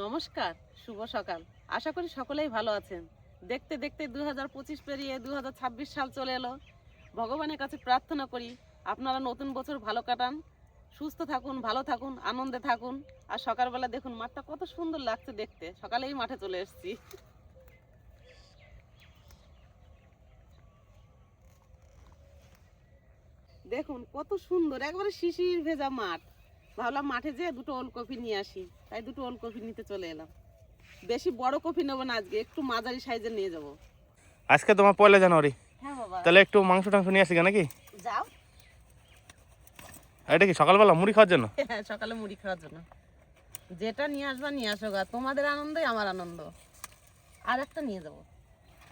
নমস্কার, শুভ সকাল। আশা করি সকলেই ভালো আছেন। দেখতে দেখতে দু হাজার পঁচিশ পেরিয়ে দু হাজার ছাব্বিশ সাল চলে এলো। ভগবানের কাছে প্রার্থনা করি, আপনারা নতুন বছর ভালো কাটান, সুস্থ থাকুন, ভালো থাকুন, আনন্দে থাকুন। আর সকালবেলা দেখুন, মাঠটা কত সুন্দর লাগছে দেখতে। সকালেই মাঠে চলে এসেছি। দেখুন, কত সুন্দর, একবারে শিশির ভেজা মাঠ। ভাবলাম মাঠে যেয়ে দুটো ওলকপি নিয়ে আসি। তাই দুটো ওলকপি নিতে চলে এলাম। বেশি বড় কপি নেব না আজকে একটু মাঝারি সাইজের নিয়ে যাব। আজকে তোমার পয়লা জানুয়ারি। হ্যাঁ বাবা। তাহলে একটু মাংস টাংস নিয়ে আসি নাকি? যাও। এটা কি সকালবেলা মুড়ি খাওয়ার জন্য? হ্যাঁ সকালে মুড়ি খাওয়ার জন্য। যেটা নিয়ে আসবা নিয়ে আসো গা। তোমাদের আনন্দই আমার আনন্দ। আর একটা নিয়ে যাব।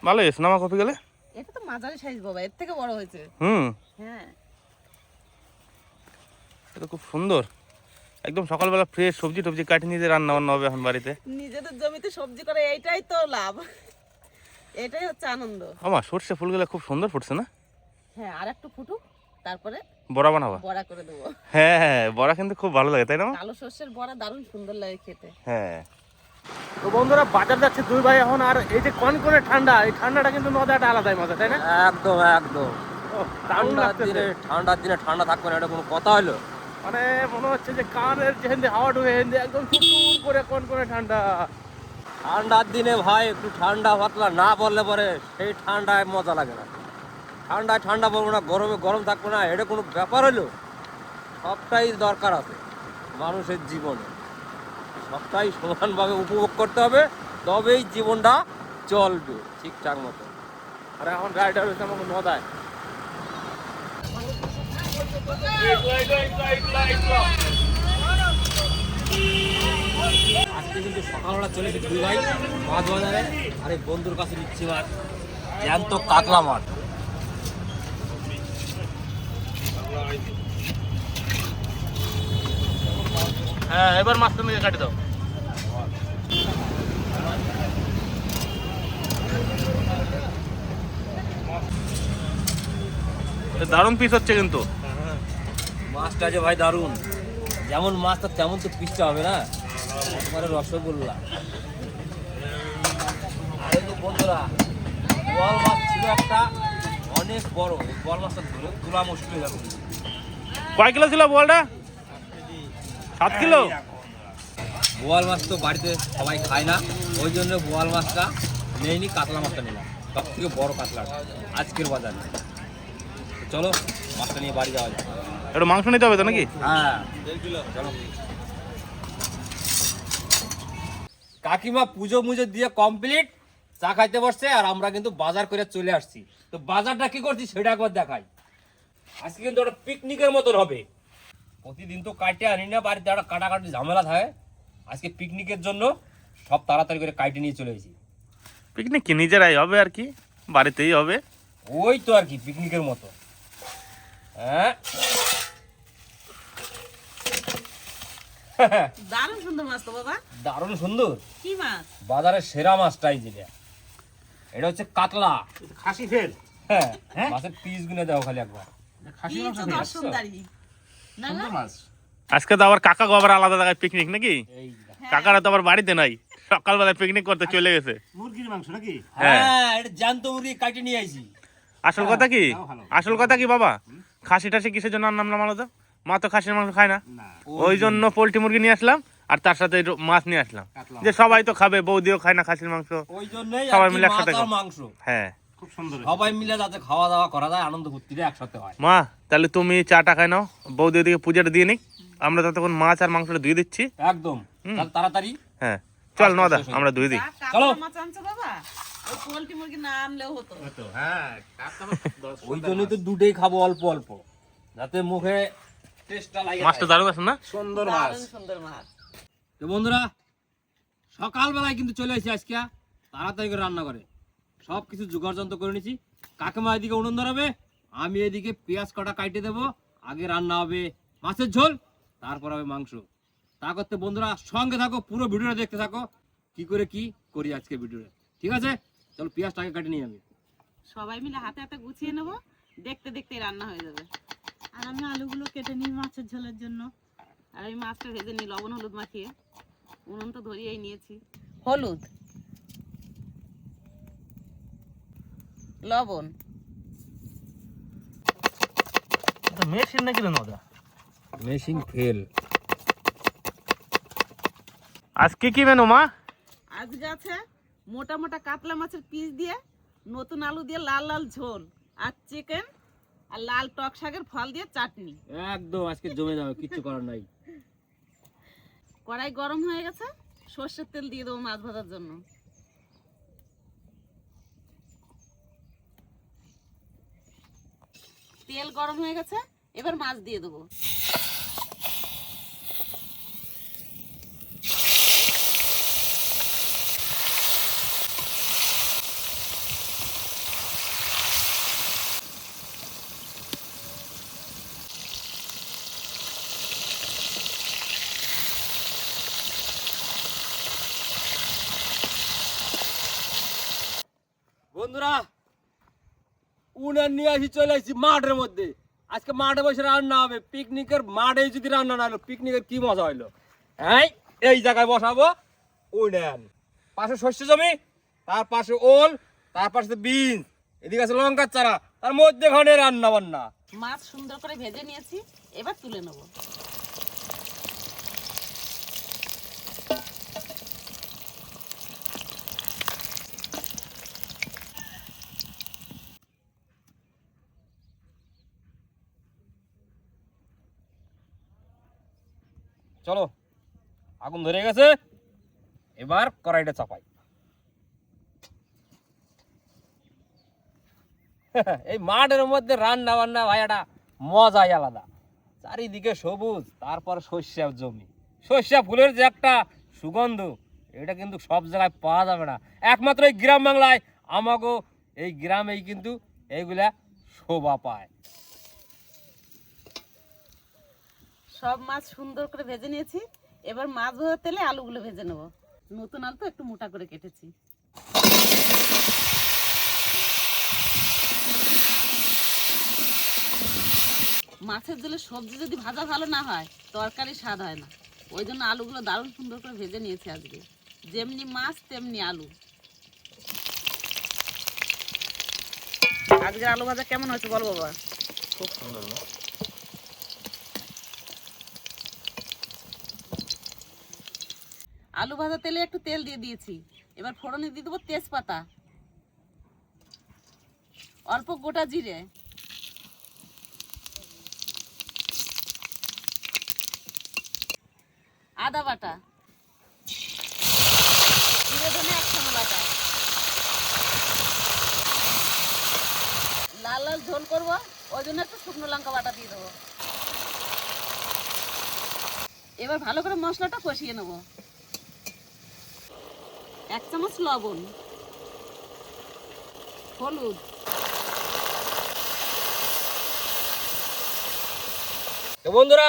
ভালো হয়েছে নামা কপি গেলে? এটা তো মাঝারি সাইজ বাবা এর থেকে বড় হয়েছে। হুম। হ্যাঁ। এটা খুব সুন্দর। একদম সকালবেলা ফ্রেশ সবজি টবজি কাটি নিয়ে যেয়ে রান্না বান্না হবে এখন বাড়িতে। নিজেদের জমিতে সবজি করে এইটাই তো লাভ। এটাই হচ্ছে আনন্দ। আমার সর্ষে ফুলগুলো খুব সুন্দর ফুটছে না? হ্যাঁ আর একটু ফুটুক তারপরে বড়া বানাবা? বড়া করে দেবো। হ্যাঁ হ্যাঁ বড়া কিন্তু খুব ভালো লাগে তাই না? কালো সর্ষের বড়া দারুণ সুন্দর লাগে খেতে। হ্যাঁ। তো বন্ধুরা বাজার যাচ্ছে দুই ভাই এখন আর এই যে কন করে ঠান্ডা এই ঠান্ডাটা কিন্তু মজাটা আলাদাই মজা তাই না? একদম একদম। ঠান্ডার। দিনে ঠান্ডার দিনে ঠান্ডা থাকবে না এটা কোনো কথা হলো? মানে মনে হচ্ছে যে কানের যেহেন্দে হাওয়া ঢুকে হেন্দে একদম করে কন করে ঠান্ডা। ঠান্ডার দিনে ভাই একটু ঠান্ডা পাতলা না বললে পরে সেই ঠান্ডায় মজা লাগে না। ঠান্ডায় ঠান্ডা পড়ব না গরমে গরম থাকব না এটা কোনো ব্যাপার হলো? সবটাই দরকার আছে মানুষের জীবনে। সবটাই সমানভাবে উপভোগ করতে হবে তবেই জীবনটা চলবে ঠিকঠাক মতো। আর এখন রাইডার হয়েছে আমাকে নদায়। আজকে কিন্তু সকালবেলা চলে এসেছি দুই ভাই মাছ বাজারে। আর বন্ধুর কাছে নিচ্ছি মাছ। জ্যান্ত কাতলা মাছ। হ্যাঁ এবার মাছটা নিয়ে কাটি দাও। দারুণ পিস হচ্ছে কিন্তু। মাছটা যে ভাই দারুণ। যেমন মাছটা তেমন তো পিসটা হবে না? একেবারে রসগোল্লা। বন্ধুরা মাছ ছিল একটা অনেক বড়। মাছটা ধরে তোলা মুশকিল হয়ে যাবে কয় কিলো ছিল বলটা সাত কিলো? বোয়াল মাছ তো বাড়িতে সবাই খায় না। ওই জন্য বোয়াল মাছটা নেইনি কাতলা মাছটা নিলাম। সব থেকে বড় কাতলা আজকের বাজারে। চলো মাছটা নিয়ে বাড়ি যাওয়া যায় একটু মাংস নিতে হবে তো নাকি? হ্যাঁ। কাকিমা পুজো মুজো দিয়ে কমপ্লিট চা খাইতে বসছে আর আমরা কিন্তু বাজার করে চলে আসছি। তো বাজারটা কি করছি সেটা একবার দেখাই। আজকে কিন্তু একটা পিকনিকের মতন হবে। প্রতিদিন তো কাটে আনি না বাড়িতে একটা কাটাকাটি ঝামেলা থাকে। আজকে পিকনিকের জন্য সব তাড়াতাড়ি করে কাটে নিয়ে চলে এসেছি। পিকনিক কি? নিজেরাই হবে আর কি? বাড়িতেই হবে। ওই তো আর কি পিকনিকের মতো। হ্যাঁ? দারুণ সুন্দর মাছ তো বাবা। দারুণ সুন্দর। কি মাছ? বাজারের সেরা মাছটাই যেটা এটা হচ্ছে কাতলা। খাসি ফেল। হ্যাঁ মাছের পিস গুনে দাও খালি একবার। কি তো দর্শনদারি না না? আজকে তো আবার কাকা গো আবার আলাদা জায়গায় পিকনিক নাকি? কাকারা তো আবার বাড়িতে নাই। সকালবেলায় পিকনিক করতে চলে গেছে। হ্যাঁ। হ্যাঁ এটা জ্যান্ত মুরগি কাটে নিয়ে আইছি। আসল কথা কি? আসল কথা কি বাবা? খাসি টাসি কিসের জন্য নাম নাম আলাদা মা তো খাসির মাংস খায় না। ওই জন্য পোলট্রি মুরগি নিয়ে আসলাম আর তার সাথে মাছ নিয়ে আসলাম। যে সবাই তো খাবে বৌদিও খায় না খাসির মাংস। সবাই মিলে একসাথে হ্যাঁ। সবাই মিলে যাতে খাওয়া দাওয়া করা যায় আনন্দ ফুর্তিটা একসাথে হয়। মা তাহলে তুমি চা টাকায় নাও বৌদি ওদিকে পুজোটা দিয়ে নিক। আমরা ততক্ষণ মাছ আর মাংসটা ধুয়ে দিচ্ছি। একদম। তাড়াতাড়ি। হ্যাঁ। চল নদা আমরা ধুয়ে দিই। চলো। মাছ আনছো বাবা? পোলট্রি মুরগি না আনলেও হতো। ওই জন্যই তো দুটোই খাব অল্প অল্প। যাতে মুখে মাছটা দারুণ আছে না? দারুণ সুন্দর মাছ। তো বন্ধুরা সকালবেলায় কিন্তু চলে এসেছি আজকে তাড়াতাড়ি করে রান্না করে সব কিছু জোগাড় যন্ত্র করে নিয়েছি। কাকিমা এদিকে উনুন ধরাবে আমি এদিকে পেঁয়াজ কটা কাটে দেবো আগে রান্না হবে মাছের ঝোল তারপর হবে মাংস। তা করতে বন্ধুরা সঙ্গে থাকো পুরো ভিডিওটা দেখতে থাকো কি করে কি করি আজকে ভিডিওটা। ঠিক আছে? চলো পেঁয়াজটা আগে কাটে নিই আমি। সবাই মিলে হাতে হাতে গুছিয়ে নেব দেখতে দেখতে রান্না হয়ে যাবে। আর আমি আলুগুলো কেটে নিই মাছের ঝোলের জন্য। আর আমি মাছটা ভেজে নিই লবণ হলুদ মাখিয়ে। উনুন তো ধরিয়েই নিয়েছি। হলুদ? লবণ? মেশিন নাকি রে নদা? মেশিন ফেল আজকে কি মেনু মা? আজকে আছে মোটা মোটা কাতলা মাছের পিস দিয়ে নতুন আলু দিয়ে লাল লাল ঝোল আর চিকেন আর লাল টক শাকের ফল দিয়ে চাটনি। একদম আজকে জমে যাবে কিচ্ছু করার নাই। কড়াই গরম হয়ে গেছে সর্ষের তেল দিয়ে দেবো মাছ ভাজার জন্য। তেল গরম হয়ে গেছে এবার মাছ দিয়ে দেবো বন্ধুরা উনার নিয়ে আসি, চলে আসছি মাঠের মধ্যে। আজকে মাঠে বসে রান্না হবে। পিকনিকের মাঠে যদি রান্না না হলো, পিকনিকের কি মজা হইল? হ্যাঁ এই জায়গায় বসাবো। ওই নেন। পাশে শস্য জমি, তার পাশে ওল, তার পাশে বিন এদিকে আছে লঙ্কার চারা, তার মধ্যে ঘনে রান্না বান্না মাছ সুন্দর করে ভেজে নিয়েছি, এবার তুলে নেব। চলো। আগুন ধরে গেছে। এবার কড়াইটা চাপাই। এই মাঠের মধ্যে রান্না বান্না ভাইয়াটা মজাই আলাদা। চারিদিকে সবুজ, তারপর সর্ষা জমি। সর্ষা ফুলের যে একটা সুগন্ধ, এটা কিন্তু সব জায়গায় পাওয়া যাবে না। একমাত্র এই গ্রাম বাংলায় আমাগো এই গ্রামেই কিন্তু এইগুলা শোভা পায়। সব মাছ সুন্দর করে ভেজে নিয়েছি। এবার মাছ ভাজার তেলে আলুগুলো ভেজে নেব। নতুন আলু তো একটু মোটা করে কেটেছি। মাছের জলে সবজি যদি ভাজা ভালো না হয় তরকারি স্বাদ হয় না। ওই জন্য আলুগুলো দারুণ সুন্দর করে ভেজে নিয়েছি আজকে। যেমনি মাছ তেমনি আলু। আজকে আলু ভাজা কেমন হয়েছে বল বাবা? খুব সুন্দর আলু ভাজা তেলে একটু তেল দিয়ে দিয়েছি। এবার ফোড়নে দিয়ে দেবো তেজপাতা। অল্প গোটা জিরে। আদা বাটা। জিরে, ধনে একসঙ্গে বাটা লাল লাল ঝোল করব, ওই জন্য একটু শুকনো লঙ্কা বাটা দিয়ে দেবো। এবার ভালো করে মশলাটা কষিয়ে নেব। এক চামচ লবণ হলুদ তো বন্ধুরা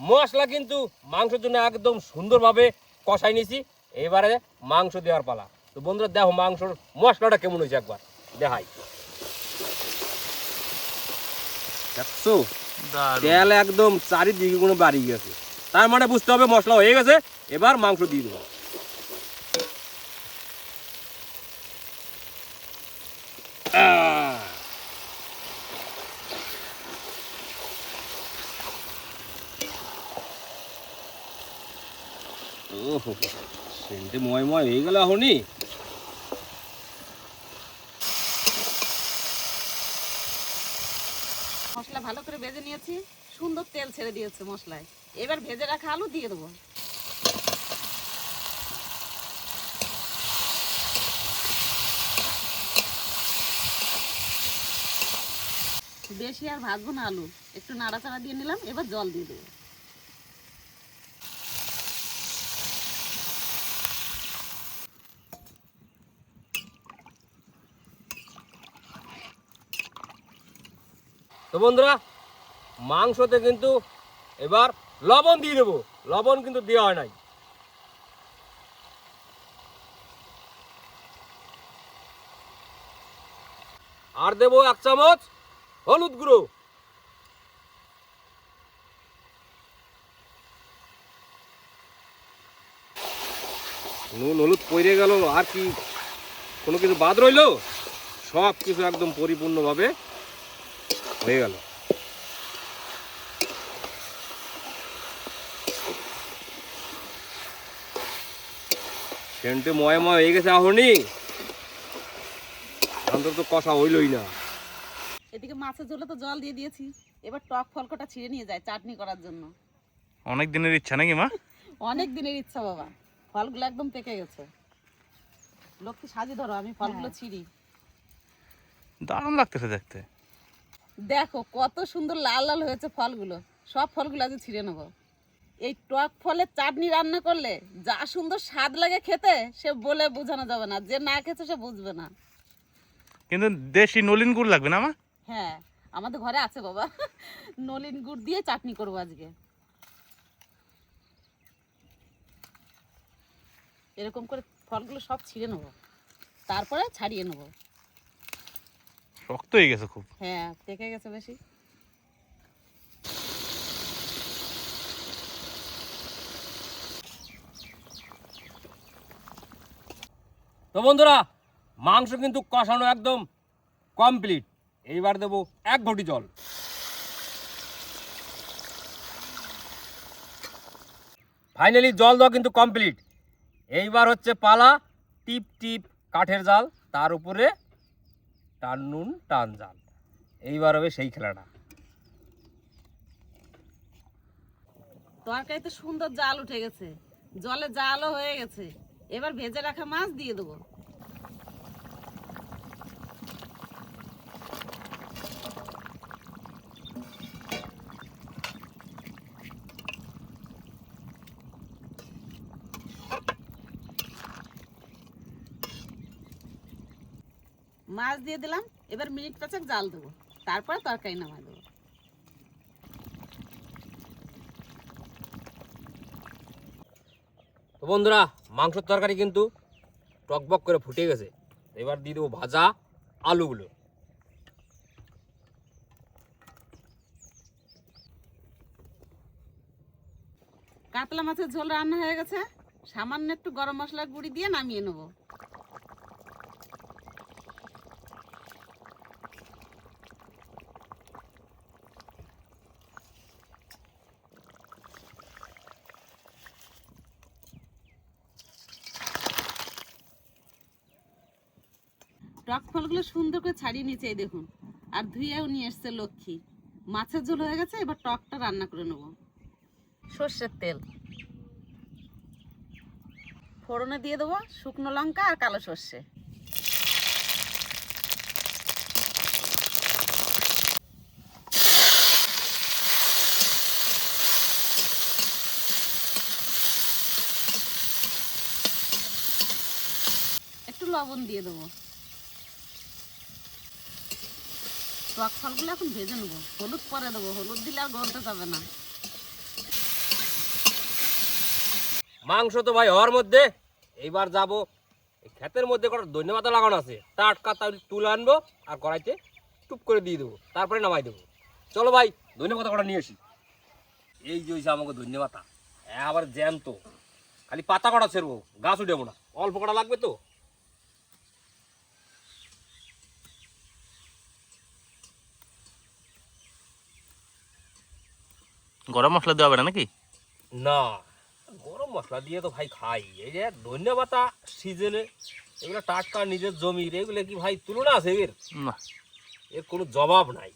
মশলা কিন্তু মাংসের জন্য একদম সুন্দরভাবে কষাই নিয়েছি। এবারে মাংস দেওয়ার পালা। তো বন্ধুরা দেখো মাংসর মশলাটা কেমন হয়েছে একবার দেখাই। দেখছ। তেল একদম চারিদিকে কোনো বাড়ি গেছে। তার মানে বুঝতে হবে মশলা হয়ে গেছে এবার মাংস দিয়ে দেবো। সেন্টে ময় ময় হয়ে গেল এখনই মশলা ভালো করে ভেজে নিয়েছি। সুন্দর তেল ছেড়ে দিয়েছে মশলায়। এবার ভেজে রাখা আলু দিয়ে দেবো। বেশি আর ভাজবো না আলু। একটু নাড়াচাড়া দিয়ে নিলাম, এবার জল দিয়ে দেবো। তো বন্ধুরা, মাংসতে কিন্তু এবার লবণ দিয়ে দেবো। লবণ কিন্তু দেওয়া হয় নাই। আর দেবো এক চামচ হলুদ গুঁড়ো। নুন, হলুদ পড়ে গেল, আর কি কোনো কিছু বাদ রইল? সব কিছু একদম পরিপূর্ণভাবে হয়ে গেল। সেন্টে ময় ময় হয়ে গেছে আহনি অন্তত তো কষা হইলই না। এদিকে মাছের ঝোলে তো জল দিয়ে দিয়েছি। এবার টক ফলকটা ছিঁড়ে নিয়ে যায় চাটনি করার জন্য। অনেক দিনের ইচ্ছা নাকি মা? অনেক দিনের ইচ্ছা বাবা। ফলগুলো একদম পেকে গেছে। লক্ষ্মী সাজি ধরো আমি ফলগুলো ছিঁড়ি। দারুণ লাগতেছে দেখতে। দেখো কত সুন্দর লাল লাল হয়েছে ফলগুলো। সব ফলগুলো আজ ছিঁড়ে নেব। এই টক ফলের চাটনি রান্না করলে যা সুন্দর স্বাদ লাগে খেতে সে বলে বোঝানো যাবে না। যে না খেতে সে বুঝবে না। কিন্তু দেশি নলিন গুড় লাগবে না মা হ্যাঁ আমাদের ঘরে আছে বাবা। নলিন গুড় দিয়ে চাটনি করব আজকে। এরকম করে ফলগুলো সব ছিঁড়ে নেব। তারপরে ছাড়িয়ে নেব। শক্ত হয়ে গেছে খুব। হ্যাঁ গেছে বেশি। তো বন্ধুরা মাংস কিন্তু কষানো একদম কমপ্লিট এইবার দেবো এক ঘটি জল। ফাইনালি জল দেওয়া কিন্তু কমপ্লিট এইবার হচ্ছে পালা টিপ টিপ কাঠের জাল তার উপরে টান নুন, টান জাল। এইবার হবে সেই খেলাটা। তরকারিতে সুন্দর জাল উঠে গেছে। জলে জালও হয়ে গেছে। এবার ভেজে রাখা মাছ দিয়ে দেবো। মাছ দিয়ে দিলাম এবার মিনিট পাঁচেক জাল দেবো। তারপরে তরকারি নামা দেবো। তো বন্ধুরা মাংসের তরকারি কিন্তু টকবক করে ফুটে গেছে। এবার দিয়ে দেবো ভাজা আলুগুলো। কাতলা মাছের ঝোল রান্না হয়ে গেছে। সামান্য একটু গরম মশলার গুঁড়ি দিয়ে নামিয়ে নেব। টক সুন্দর করে ছাড়িয়ে এই দেখুন। আর ধুয়েও নিয়ে এসছে লক্ষ্মী। মাছের ঝোল হয়ে গেছে, এবার টকটা রান্না করে নেব। সর্ষের তেল। ফোড়নে দিয়ে দেবো শুকনো লঙ্কা আর কালো সর্ষে। একটু লবণ দিয়ে দেবো। টক ফলগুলো এখন ভেজে নেব। হলুদ পরে দেবো, হলুদ দিলে আর গলতে যাবে না। মাংস তো ভাই হওয়ার মধ্যে, এইবার যাব, এই ক্ষেতের মধ্যে কটা ধন্যবাদ লাগানো আছে। টাটকা তাহলে তুলে আনব আর কড়াইতে টুপ করে দিয়ে দেবো, তারপরে নামাই দেবো। চলো ভাই ধন্যবাদ কটা নিয়ে আসি। এই যে হইছে আমাকে ধন্যবাদ আবার জ্যাম তো খালি পাতা কটা ছেড়বো, গাছ উঠেবো না। অল্প কটা লাগবে তো? গরম মশলা দেওয়া হবে না নাকি? না গরম মশলা দিয়ে তো ভাই খাই। এই যে ধন্যবাদ সিজনে এগুলো টাটকা নিজের জমির এগুলো কি ভাই তুলনা আছে এর? না। এর কোনো জবাব নাই।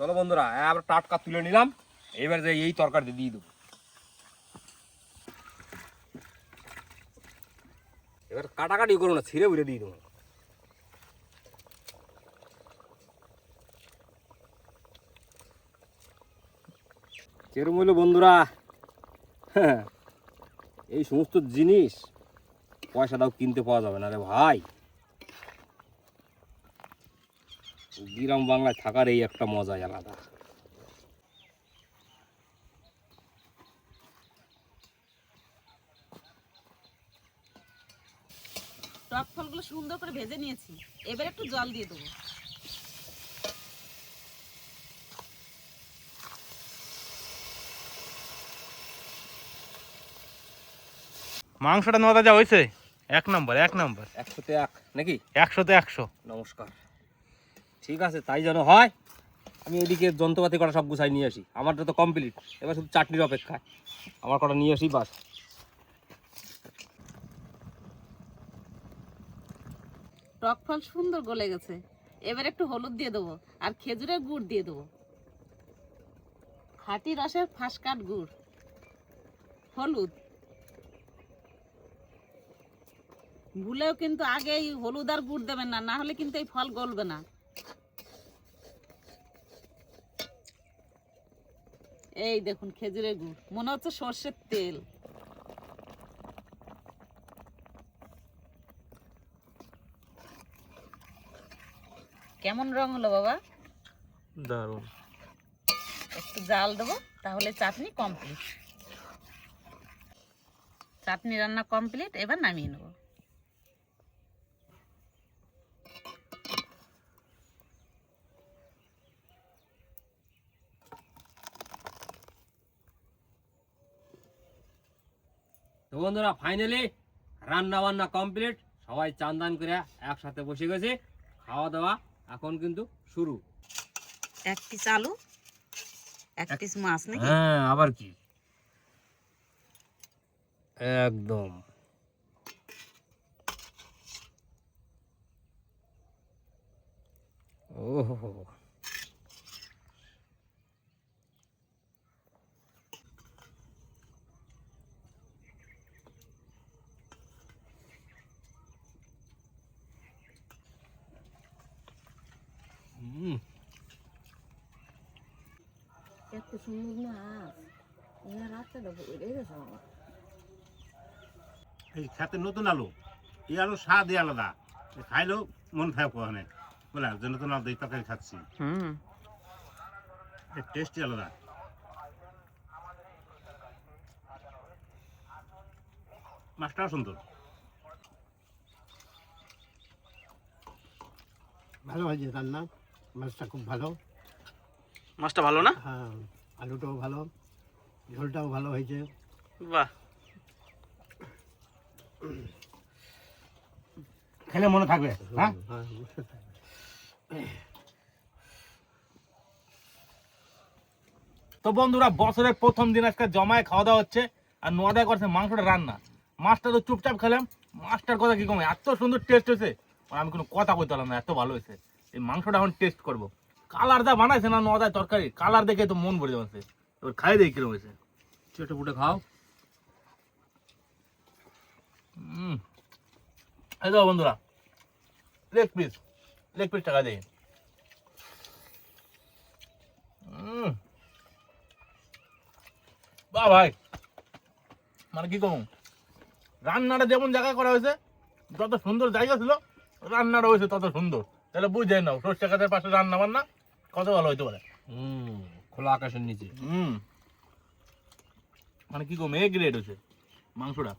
চলো বন্ধুরা আমরা টাটকা তুলে নিলাম। এবার যে এই তরকারিতে দিয়ে দেবো। এবার কাটাকাটি করব না ছিঁড়ে বুড়ে দিয়ে দেবো। কেরম হইল বন্ধুরা? হ্যাঁ, এই সমস্ত জিনিস পয়সা দাও কিনতে পাওয়া যাবে না রে ভাই। গ্রাম বাংলায় থাকার এই একটা মজাই আলাদা। টক ফলগুলো সুন্দর করে ভেজে নিয়েছি। এবার একটু জল দিয়ে দেবো। মাংসটা নদা যা হয়েছে এক নম্বর এক নম্বর। একশোতে এক নাকি? একশোতে একশো। নমস্কার। ঠিক আছে তাই যেন হয় আমি এদিকে যন্ত্রপাতি করা সব গুছাই নিয়ে আসি। আমারটা তো কমপ্লিট এবার শুধু চাটনির অপেক্ষায়। আমার কটা নিয়ে আসি বাস। টক ফল সুন্দর গলে গেছে। এবার একটু হলুদ দিয়ে দেবো আর খেজুরের গুড় দিয়ে দেবো। খাঁটি রসের ফাঁসকাট গুড়। হলুদ। ভুলেও কিন্তু আগে এই হলুদ আর গুড় দেবেন না না হলে কিন্তু এই ফল গলবে না। এই দেখুন খেজুরের গুড় মনে হচ্ছে সর্ষের তেল। কেমন রং হলো বাবা? দারুণ। একটু জাল দেবো তাহলে চাটনি কমপ্লিট চাটনি রান্না কমপ্লিট এবার নামিয়ে নেব। বন্ধুরা ফাইনালি রান্না বান্না কমপ্লিট সবাই চান দান করে একসাথে বসে গেছে। খাওয়া দাওয়া এখন কিন্তু শুরু। এক পিস আলু এক পিস মাছ নাকি? হ্যাঁ আবার কি? একদম ওহো হুম এত সুন্দর মাছ এরা রাস্তাটা বেড়ে গেছে আমার এই খেতে নতুন আলু। এই আলু স্বাদই আলাদা। খাইলেও মন খারাপ করে বলে যে নতুন আলু দিয়ে তরকারি খাচ্ছি। হুম। টেস্টই আলাদা। মাছটাও সুন্দর। ভালো হয়েছে রান্না। মাছটা খুব ভালো। মাছটা ভালো না? হ্যাঁ। আলুটাও ভালো ঝোলটাও ভালো হয়েছে। বাহ। খেলে মনে থাকবে হ্যাঁ? হ্যাঁ তো বন্ধুরা বছরের প্রথম দিন আজকে জমায় খাওয়া দাওয়া হচ্ছে আর নোয়াদা করছে মাংসটা রান্না। মাছটা তো চুপচাপ খেলাম মাছটার কথা কি কমে এত সুন্দর টেস্ট হয়েছে। আর আমি কোনো কথা বলতে পারলাম না এত ভালো হয়েছে। এই মাংসটা এখন টেস্ট করব। কালার দা বানাইছে না নদায় তরকারি কালার দেখে তো মন ভরে যাচ্ছে। এবার খাই দেখি কীরকম হয়েছে। চেটে পুটে খাও। হুম এই দাও বন্ধুরা লেগ পিস লেগ পিস টাকা দেই হুম বাহ ভাই মানে কি কম? রান্নাটা যেমন জায়গা করা হয়েছে যত সুন্দর জায়গা ছিল রান্নাটা হয়েছে তত সুন্দর। তাহলে বুঝে নাও সর্ষে খাতের পাশে রান্না বান্না কত ভালো হইতে পারে? হুম খোলা আকাশের নিচে। হুম। মানে কি কম? এ গ্রেড হয়েছে মাংসটা।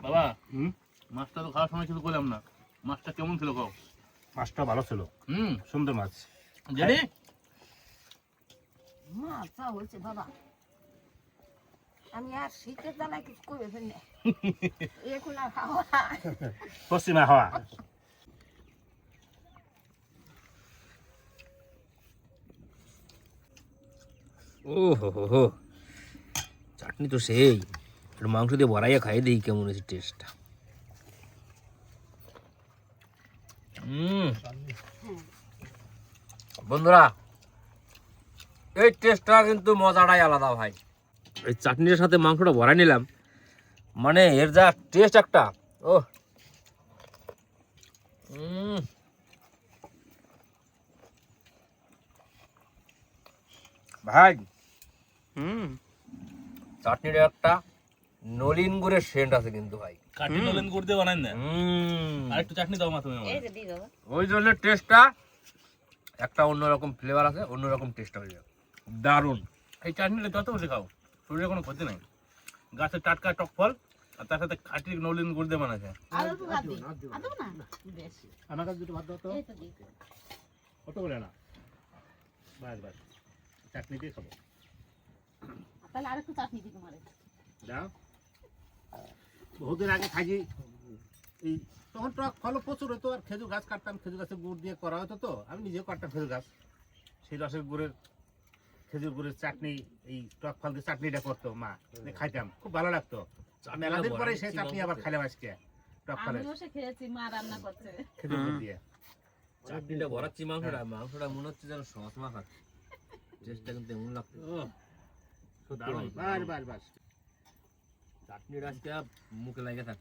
বাবা হুম? মাছটা তো খাওয়ার সময় কিছু করলাম না। মাছটা কেমন ছিল খাও? মাছটা ভালো ছিল। হুম। সুন্দর মাছ। জানি মাছটা হয়েছে বাবা। আমি আর শীতের জ্বালায় কিছু করে ফেলি এখন আর খাওয়া পশ্চিমা হাওয়া ও হো হো হো চাটনি তো সেই। একটু মাংস দিয়ে বড়াইয়া খাই দিই কেমন হয়েছে টেস্টটা বন্ধুরা, এই টেস্টটা কিন্তু মজাটাই আলাদা ভাই। এই চাটনির সাথে মাংসটা ভরাই নিলাম। মানে এর যা টেস্ট একটা। ও ভাই হুম। চাটনির একটা নলিন গুড়ের সেন্ট আছে কিন্তু ভাই। কাঠি নলেন গুড় দিয়ে বানাই না? হুম। আর একটু চাটনি দাও মা তুমি ওই জন্য টেস্টটা একটা অন্যরকম ফ্লেভার আছে অন্যরকম টেস্ট হয়ে যাবে। দারুণ। এই চাটনিটা যত বসে খাও শরীরে কোনো ক্ষতি নাই। গাছের টাটকা টক ফল আর তার সাথে খাঁটি নলিন গুড় দিয়ে আমার কাছে দুটো ভাত দাও তো। কত না বাস বাস। চাটনি দিয়ে খাব। তাহলে আরেকটু চাটনি দিই তোমারে। দাও। বহুদিন আগে খাইছি। এই তখন টক ফলও প্রচুর হতো আর খেজুর গাছ কাটতাম খেজুর গাছের গুড় দিয়ে করা হতো তো। আমি নিজেও কাটতাম খেজুর গাছ। সেই রসের গুড়ের খেজুর গুড়ের চাটনি এই টক ফল দিয়ে চাটনিটা করতো মা। খাইতাম খুব ভালো লাগতো। মেলা দিন পরে সেই চাটনি আবার খাইলাম আজকে টক ফলের। খেয়েছি মা রান্না করছে। খেজুর গুড় দিয়ে। চাটনিটা ভরাচ্ছি মাংসটা। মাংসটা মনে হচ্ছে যেন সস মাখা টেস্টটা কিন্তু এমন লাগতো দারুণ বাস বাস বাস চাটনিটা আজকে মুখে লাগে থাক